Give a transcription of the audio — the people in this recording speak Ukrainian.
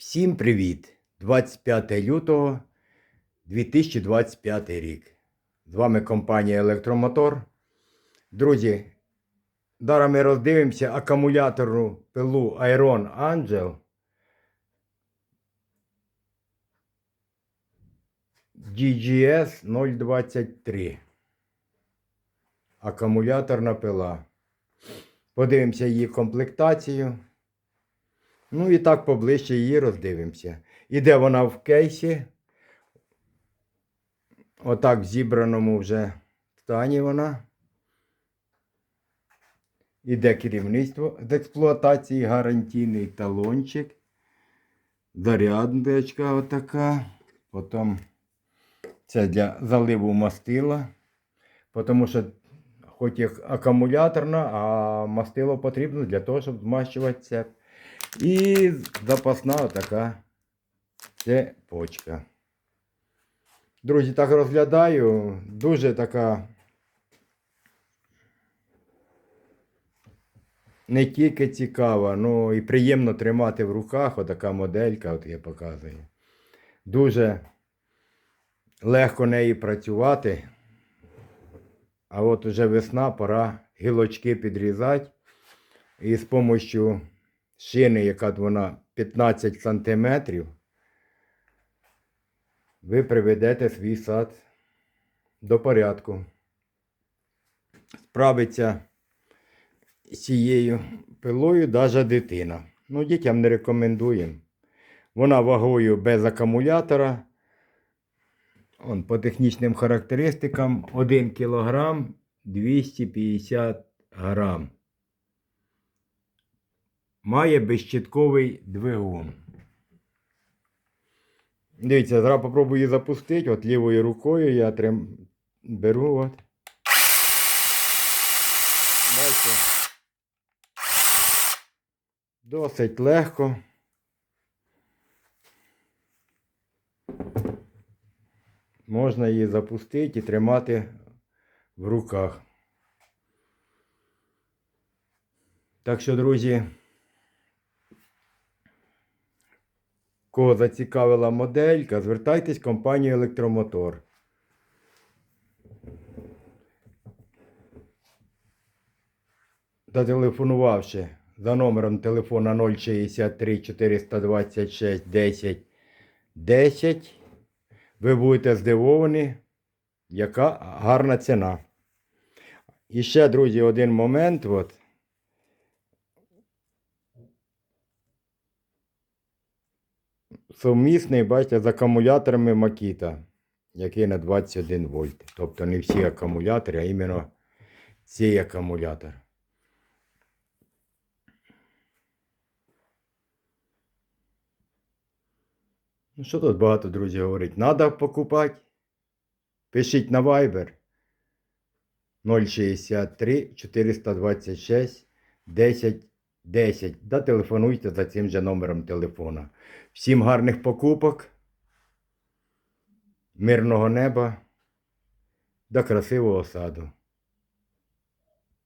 Всім привіт! 25 лютого 2025 рік. З вами компанія Електромотор. Друзі, зараз ми роздивимося акумуляторну пилу Iron Angel DGS 023. Акумуляторна пила. Подивимося її комплектацію. Ну і так поближче її роздивимося. Іде вона в кейсі. Отак в зібраному вже стані вона. Іде керівництво з експлуатації, гарантійний талончик. Зарядочка отака. Потім це для заливу мастила. Тому що хоч і акумуляторна, а мастило потрібно для того, щоб змащувати цеп. І запасна така цепочка. Друзі, так розглядаю. Дуже така не тільки цікава, ну і приємно тримати в руках отака моделька, от я показую. Дуже легко нею працювати. А от уже весна, пора гілочки підрізати. І з допомогою шини, яка вона 15 сантиметрів, ви приведете свій сад до порядку. Справиться з цією пилою навіть дитина. Ну, дітям не рекомендуємо. Вона вагою без акумулятора. Он, по технічним характеристикам 1 кг 250 грам. Має безщитковий двигун. Дивіться, зараз попробую її запустити. От лівою рукою я трим... беру. От. Бачите. Досить легко. Можна її запустити і тримати в руках. Так що, друзі, кого зацікавила моделька, звертайтесь в компанію Електромотор. Зателефонувавши за номером телефона 063 426 10 10, ви будете здивовані, яка гарна ціна. І ще, друзі, один момент. От. Сумісний, бачите, з акумуляторами Makita, який на 21 вольт. Тобто не всі акумулятори, а іменно цей акумулятор. Ну, що тут багато друзі говорить? Надо покупати. Пишіть на Viber 063 426 10 10. Да телефонуйте за цим же номером телефона. Всім гарних покупок, мирного неба до красивого саду.